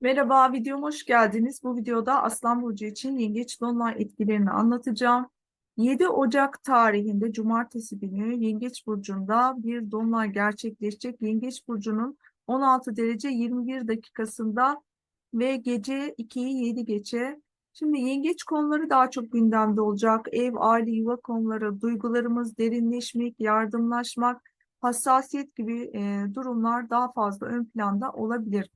Merhaba, videoma hoş geldiniz. Bu videoda Aslan Burcu için Yengeç Dolunay etkilerini anlatacağım. 7 Ocak tarihinde Cumartesi günü Yengeç Burcu'nda bir Dolunay gerçekleşecek. Yengeç Burcu'nun 16 derece 21 dakikasında ve gece 2'yi 7 geçe. Şimdi yengeç konuları daha çok gündemde olacak. Ev, aile, yuva konuları, duygularımız, derinleşmek, yardımlaşmak, hassasiyet gibi e, durumlar daha fazla ön planda olabilir.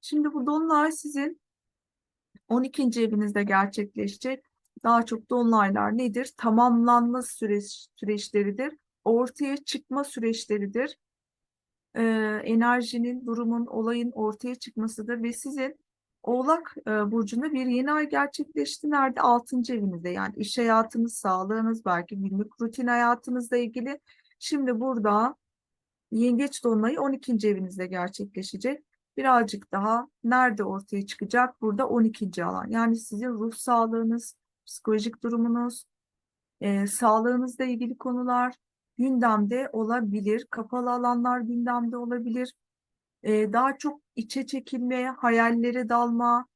Şimdi bu dolunay sizin 12. evinizde gerçekleşecek. Daha çok dolunaylar nedir? Tamamlanma süreç, süreçleridir. Ortaya çıkma süreçleridir. Ee, enerjinin, durumun, olayın ortaya çıkmasıdır ve sizin Oğlak e, burcunda bir yeni ay gerçekleşti. Nerede? 6. evinizde. Yani iş hayatınız, sağlığınız, belki günlük rutin hayatınızla ilgili. Şimdi burada Yengeç dolunayı 12. evinizde gerçekleşecek birazcık daha nerede ortaya çıkacak? Burada 12. alan. Yani sizin ruh sağlığınız, psikolojik durumunuz, e, sağlığınızla ilgili konular gündemde olabilir. Kapalı alanlar gündemde olabilir. E, daha çok içe çekilme, hayallere dalma,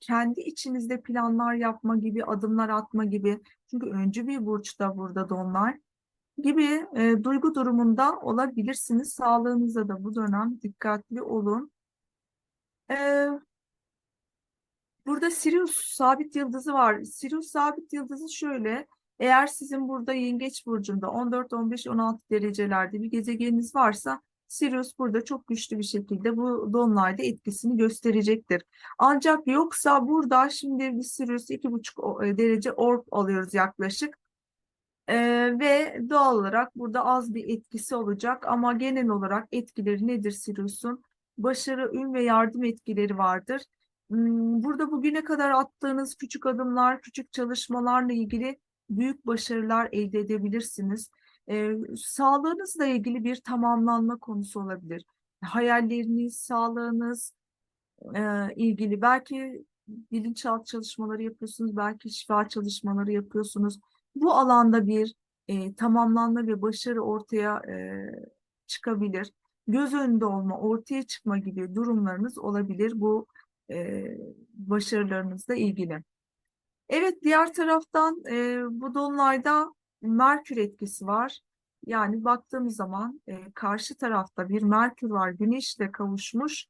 kendi içinizde planlar yapma gibi, adımlar atma gibi. Çünkü öncü bir burçta burada donlar gibi e, duygu durumunda olabilirsiniz. Sağlığınıza da bu dönem dikkatli olun. Ee, burada Sirius sabit yıldızı var. Sirius sabit yıldızı şöyle. Eğer sizin burada Yengeç burcunda 14, 15, 16 derecelerde bir gezegeniniz varsa Sirius burada çok güçlü bir şekilde bu dolunayda etkisini gösterecektir. Ancak yoksa burada şimdi bir Sirius 2,5 e, derece orb alıyoruz yaklaşık. Ee, ve doğal olarak burada az bir etkisi olacak ama genel olarak etkileri nedir Sirius'un? Başarı, ün ve yardım etkileri vardır. Hmm, burada bugüne kadar attığınız küçük adımlar, küçük çalışmalarla ilgili büyük başarılar elde edebilirsiniz. Ee, sağlığınızla ilgili bir tamamlanma konusu olabilir. Hayalleriniz, sağlığınız e, ilgili belki bilinçaltı çalışmaları yapıyorsunuz, belki şifa çalışmaları yapıyorsunuz. Bu alanda bir e, tamamlanma ve başarı ortaya e, çıkabilir göz önünde olma, ortaya çıkma gibi durumlarınız olabilir bu e, başarılarınızla ilgili. Evet, diğer taraftan e, bu dolunayda Merkür etkisi var. Yani baktığımız zaman e, karşı tarafta bir Merkür var, Güneşle kavuşmuş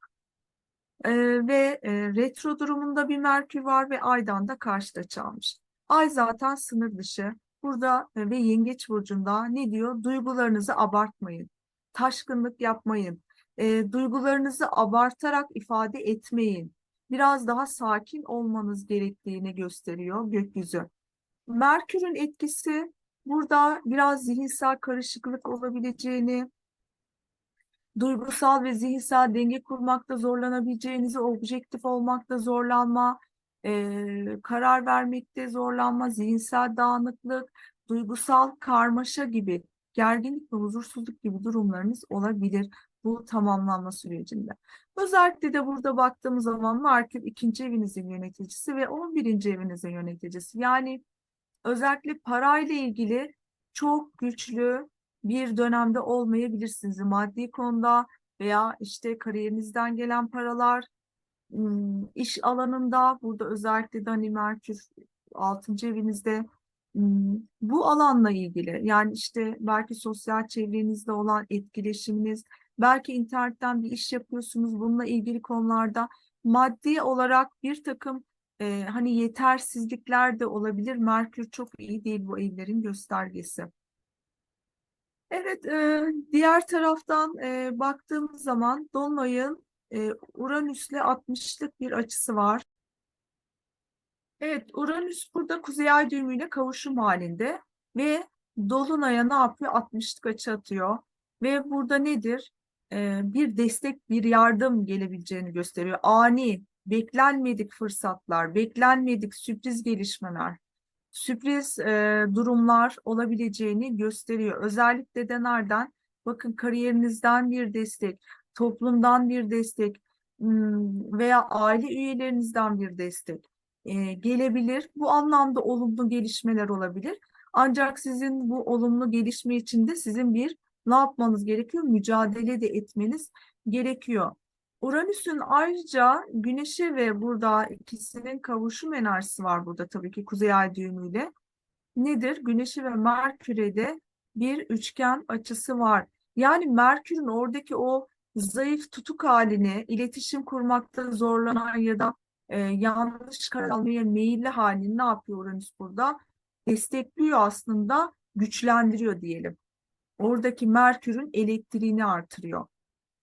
e, ve e, retro durumunda bir Merkür var ve Ay'dan da karşıda çalmış. Ay zaten sınır dışı. Burada e, ve Yengeç burcunda ne diyor? Duygularınızı abartmayın taşkınlık yapmayın. E, duygularınızı abartarak ifade etmeyin. Biraz daha sakin olmanız gerektiğini gösteriyor gökyüzü. Merkür'ün etkisi burada biraz zihinsel karışıklık olabileceğini, duygusal ve zihinsel denge kurmakta zorlanabileceğinizi, objektif olmakta zorlanma, e, karar vermekte zorlanma, zihinsel dağınıklık, duygusal karmaşa gibi gerginlik ve huzursuzluk gibi durumlarınız olabilir bu tamamlanma sürecinde. Özellikle de burada baktığımız zaman Merkür ikinci evinizin yöneticisi ve 11. evinizin yöneticisi. Yani özellikle parayla ilgili çok güçlü bir dönemde olmayabilirsiniz. Maddi konuda veya işte kariyerinizden gelen paralar, iş alanında burada özellikle de hani Merkür 6. evinizde Hmm, bu alanla ilgili yani işte belki sosyal çevrenizde olan etkileşiminiz, belki internetten bir iş yapıyorsunuz bununla ilgili konularda maddi olarak bir takım e, hani yetersizlikler de olabilir. Merkür çok iyi değil bu evlerin göstergesi. Evet, e, diğer taraftan e, baktığımız zaman Dolunay'ın e, Uranüs'le 60'lık bir açısı var. Evet, Uranüs burada kuzey ay düğümüyle kavuşum halinde ve Dolunay'a ne yapıyor? 60'lık açı atıyor. Ve burada nedir? Ee, bir destek, bir yardım gelebileceğini gösteriyor. Ani, beklenmedik fırsatlar, beklenmedik sürpriz gelişmeler, sürpriz e, durumlar olabileceğini gösteriyor. Özellikle de nereden? Bakın kariyerinizden bir destek, toplumdan bir destek hmm, veya aile üyelerinizden bir destek e, gelebilir. Bu anlamda olumlu gelişmeler olabilir. Ancak sizin bu olumlu gelişme için de sizin bir ne yapmanız gerekiyor? Mücadele de etmeniz gerekiyor. Uranüs'ün ayrıca Güneş'e ve burada ikisinin kavuşum enerjisi var burada tabii ki Kuzey Ay düğümüyle. Nedir? Güneş'e ve Merkür'e de bir üçgen açısı var. Yani Merkür'ün oradaki o zayıf tutuk halini, iletişim kurmakta zorlanan ya da e, yanlış karar almaya meyilli halini ne yapıyor Uranüs burada? Destekliyor aslında, güçlendiriyor diyelim. Oradaki Merkür'ün elektriğini artırıyor.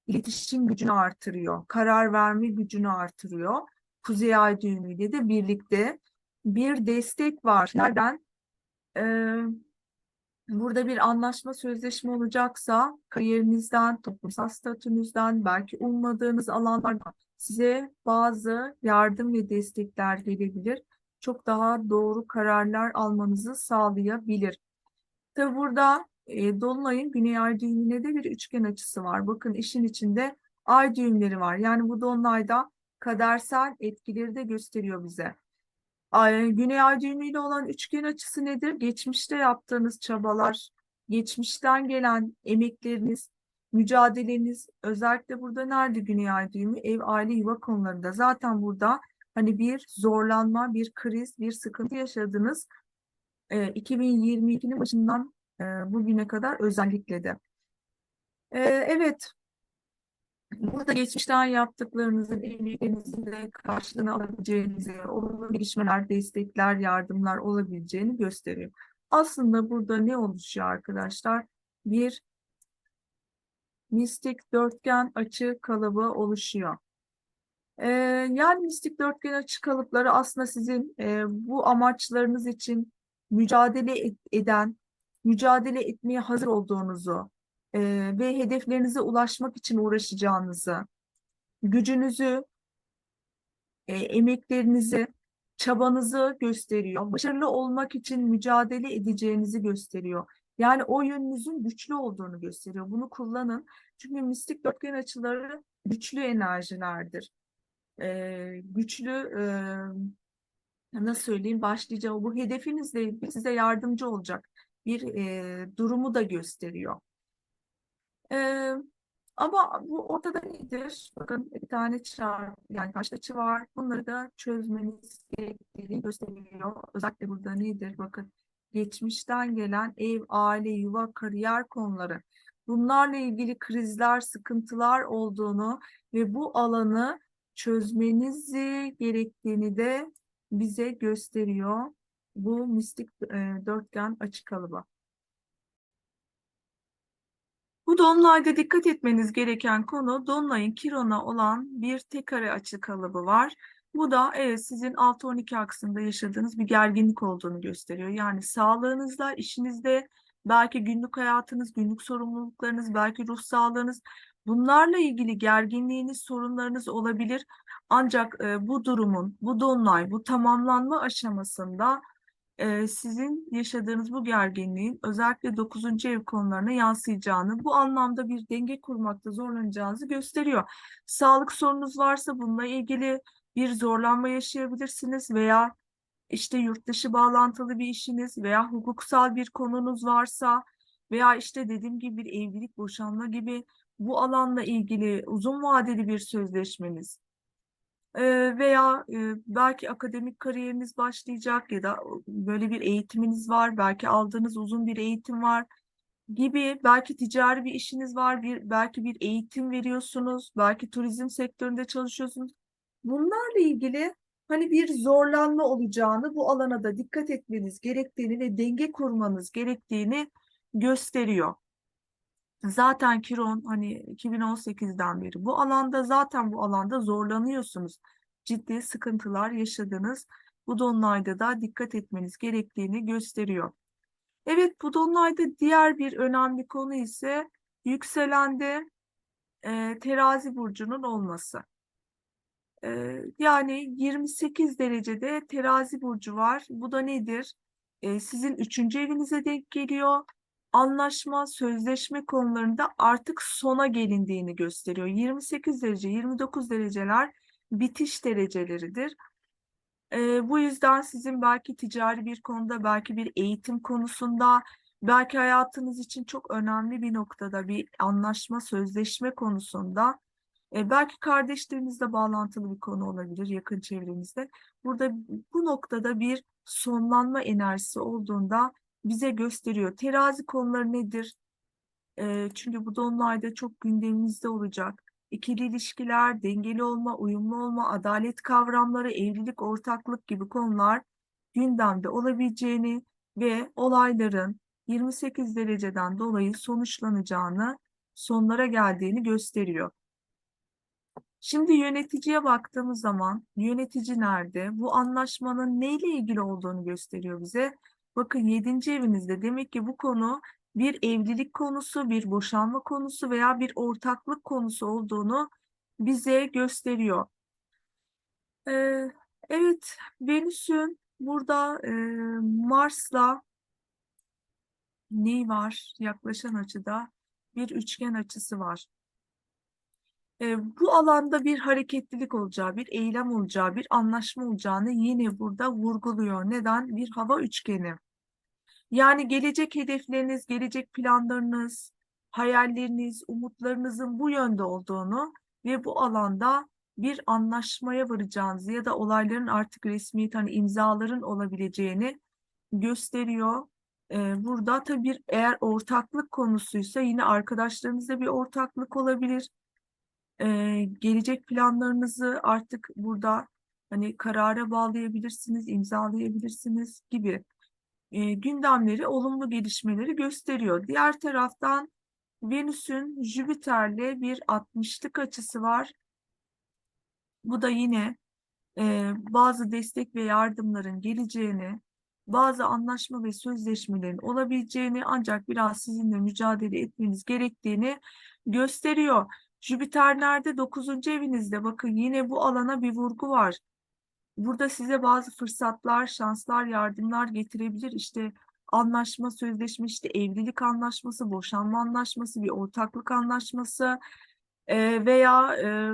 İletişim gücünü artırıyor. Karar verme gücünü artırıyor. Kuzey Ay düğümüyle de birlikte bir destek var. Nereden? Ee, burada bir anlaşma, sözleşme olacaksa kariyerinizden, toplumsal statünüzden, belki ummadığınız alanlardan size bazı yardım ve destekler gelebilir. Çok daha doğru kararlar almanızı sağlayabilir. Tabi burada e, Dolunay'ın Güney Ay düğümüne de bir üçgen açısı var. Bakın işin içinde ay düğümleri var. Yani bu Dolunay'da kadersel etkileri de gösteriyor bize. Ay, Güney Ay düğümüyle olan üçgen açısı nedir? Geçmişte yaptığınız çabalar, geçmişten gelen emekleriniz, mücadeleniz, özellikle burada nerede Güney Ay düğümü? Ev, aile, yuva konularında. Zaten burada hani bir zorlanma, bir kriz, bir sıkıntı yaşadınız. E, 2022'nin başından e, bugüne kadar özellikle de. E, evet, burada geçmişten yaptıklarınızın, emeklerinizin de karşılığını alabileceğinizi, olumlu gelişmeler, destekler, yardımlar olabileceğini gösteriyor. Aslında burada ne oluşuyor arkadaşlar? Bir mistik dörtgen açı kalıbı oluşuyor. Ee, yani mistik dörtgen açı kalıpları aslında sizin e, bu amaçlarınız için mücadele eden, mücadele etmeye hazır olduğunuzu e, ve hedeflerinize ulaşmak için uğraşacağınızı, gücünüzü, e, emeklerinizi, çabanızı gösteriyor. Başarılı olmak için mücadele edeceğinizi gösteriyor. Yani o yönünüzün güçlü olduğunu gösteriyor. Bunu kullanın. Çünkü mistik dörtgen açıları güçlü enerjilerdir. Ee, güçlü e, nasıl söyleyeyim başlayacağım bu hedefinizle size yardımcı olacak bir e, durumu da gösteriyor. E, ama bu ortada nedir? Bakın bir tane çağ, yani kaç açı var. Bunları da çözmeniz gerektiğini gösteriyor. Özellikle burada nedir? Bakın geçmişten gelen ev, aile, yuva, kariyer konuları. Bunlarla ilgili krizler, sıkıntılar olduğunu ve bu alanı çözmenizi gerektiğini de bize gösteriyor bu mistik e, dörtgen açı kalıbı. Bu dolunayda dikkat etmeniz gereken konu dolunayın Kiron'a olan bir tek kare açı kalıbı var. Bu da evet sizin 6-12 aksında yaşadığınız bir gerginlik olduğunu gösteriyor. Yani sağlığınızda, işinizde, belki günlük hayatınız, günlük sorumluluklarınız, belki ruh sağlığınız bunlarla ilgili gerginliğiniz, sorunlarınız olabilir. Ancak e, bu durumun, bu dolunay, bu tamamlanma aşamasında e, sizin yaşadığınız bu gerginliğin özellikle 9. ev konularına yansıyacağını, bu anlamda bir denge kurmakta zorlanacağınızı gösteriyor. Sağlık sorunuz varsa bununla ilgili bir zorlanma yaşayabilirsiniz veya işte yurt dışı bağlantılı bir işiniz veya hukuksal bir konunuz varsa veya işte dediğim gibi bir evlilik, boşanma gibi bu alanla ilgili uzun vadeli bir sözleşmeniz veya belki akademik kariyeriniz başlayacak ya da böyle bir eğitiminiz var, belki aldığınız uzun bir eğitim var gibi belki ticari bir işiniz var, bir belki bir eğitim veriyorsunuz, belki turizm sektöründe çalışıyorsunuz. Bunlarla ilgili hani bir zorlanma olacağını, bu alana da dikkat etmeniz gerektiğini ve denge kurmanız gerektiğini gösteriyor. Zaten Kiron hani 2018'den beri bu alanda zaten bu alanda zorlanıyorsunuz. Ciddi sıkıntılar yaşadınız. Bu dolunayda da dikkat etmeniz gerektiğini gösteriyor. Evet bu dolunayda diğer bir önemli konu ise yükselende e, terazi burcunun olması. Yani 28 derecede terazi burcu var. Bu da nedir? Sizin üçüncü evinize denk geliyor anlaşma, sözleşme konularında artık sona gelindiğini gösteriyor. 28 derece, 29 dereceler bitiş dereceleridir. E, bu yüzden sizin belki ticari bir konuda, belki bir eğitim konusunda, belki hayatınız için çok önemli bir noktada bir anlaşma, sözleşme konusunda E, belki kardeşlerinizle bağlantılı bir konu olabilir yakın çevrenizde. Burada bu noktada bir sonlanma enerjisi olduğunda bize gösteriyor. Terazi konuları nedir? E, çünkü bu dolunayda çok gündemimizde olacak. İkili ilişkiler, dengeli olma, uyumlu olma, adalet kavramları, evlilik, ortaklık gibi konular gündemde olabileceğini ve olayların 28 dereceden dolayı sonuçlanacağını, sonlara geldiğini gösteriyor. Şimdi yöneticiye baktığımız zaman yönetici nerede? Bu anlaşmanın neyle ilgili olduğunu gösteriyor bize. Bakın 7. evinizde demek ki bu konu bir evlilik konusu, bir boşanma konusu veya bir ortaklık konusu olduğunu bize gösteriyor. Ee, evet, Venüs'ün burada e, Mars'la ne var? Yaklaşan açıda bir üçgen açısı var. Bu alanda bir hareketlilik olacağı, bir eylem olacağı, bir anlaşma olacağını yine burada vurguluyor. Neden? Bir hava üçgeni. Yani gelecek hedefleriniz, gelecek planlarınız, hayalleriniz, umutlarınızın bu yönde olduğunu ve bu alanda bir anlaşmaya varacağınızı ya da olayların artık resmiyet hani imzaların olabileceğini gösteriyor. Ee, burada tabii bir eğer ortaklık konusuysa yine arkadaşlarınızla bir ortaklık olabilir. Ee, gelecek planlarınızı artık burada hani karara bağlayabilirsiniz, imzalayabilirsiniz gibi e, gündemleri, olumlu gelişmeleri gösteriyor. Diğer taraftan Venüs'ün Jüpiter'le bir 60'lık açısı var. Bu da yine e, bazı destek ve yardımların geleceğini, bazı anlaşma ve sözleşmelerin olabileceğini ancak biraz sizinle mücadele etmeniz gerektiğini gösteriyor. Jüpiter nerede? 9. evinizde. Bakın yine bu alana bir vurgu var. Burada size bazı fırsatlar, şanslar, yardımlar getirebilir. İşte anlaşma, sözleşme, işte evlilik anlaşması, boşanma anlaşması, bir ortaklık anlaşması e, veya e,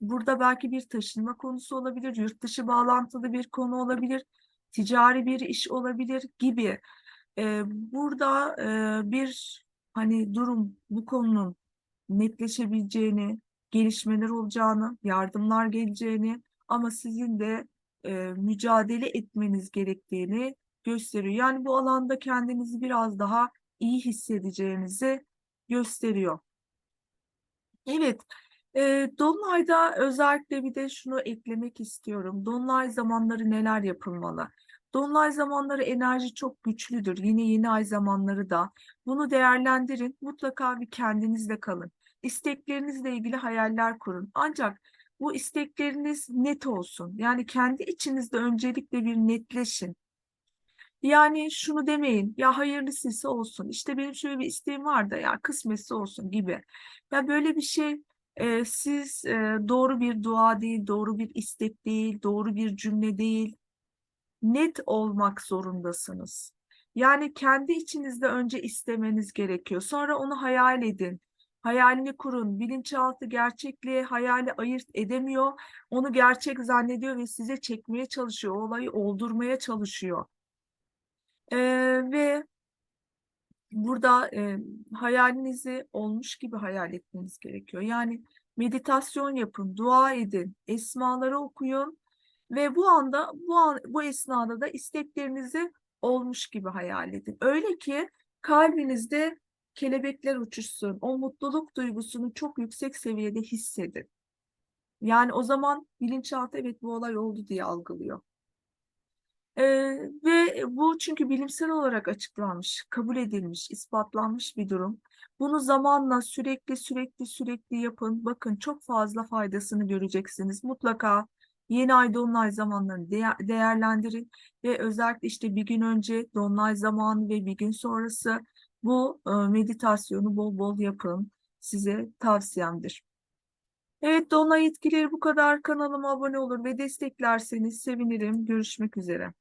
burada belki bir taşınma konusu olabilir, yurt dışı bağlantılı bir konu olabilir, ticari bir iş olabilir gibi. E, burada e, bir hani durum bu konunun netleşebileceğini, gelişmeler olacağını, yardımlar geleceğini ama sizin de e, mücadele etmeniz gerektiğini gösteriyor. Yani bu alanda kendinizi biraz daha iyi hissedeceğinizi gösteriyor. Evet, e, Dolunay'da özellikle bir de şunu eklemek istiyorum. Dolunay zamanları neler yapılmalı? Dolunay zamanları enerji çok güçlüdür. Yine yeni ay zamanları da. Bunu değerlendirin. Mutlaka bir kendinizle kalın. İsteklerinizle ilgili hayaller kurun. Ancak bu istekleriniz net olsun. Yani kendi içinizde öncelikle bir netleşin. Yani şunu demeyin ya hayırlısıysa olsun işte benim şöyle bir isteğim var da ya kısmetse olsun gibi. Ya böyle bir şey e, siz e, doğru bir dua değil, doğru bir istek değil, doğru bir cümle değil. Net olmak zorundasınız. Yani kendi içinizde önce istemeniz gerekiyor. Sonra onu hayal edin. Hayalini kurun. Bilinçaltı gerçekliği hayali ayırt edemiyor. Onu gerçek zannediyor ve size çekmeye çalışıyor. Olayı oldurmaya çalışıyor. Ee, ve burada e, hayalinizi olmuş gibi hayal etmeniz gerekiyor. Yani meditasyon yapın, dua edin, esmaları okuyun ve bu anda bu an, bu esnada da isteklerinizi olmuş gibi hayal edin. Öyle ki kalbinizde kelebekler uçuşsun. O mutluluk duygusunu çok yüksek seviyede hissedin. Yani o zaman bilinçaltı evet bu olay oldu diye algılıyor. Ee, ve bu çünkü bilimsel olarak açıklanmış, kabul edilmiş, ispatlanmış bir durum. Bunu zamanla sürekli sürekli sürekli yapın. Bakın çok fazla faydasını göreceksiniz. Mutlaka yeni ay dolunay zamanlarını de değerlendirin ve özellikle işte bir gün önce dolunay zamanı ve bir gün sonrası bu e, meditasyonu bol bol yapın. Size tavsiyemdir. Evet Dolunay etkileri bu kadar. Kanalıma abone olur ve desteklerseniz sevinirim. Görüşmek üzere.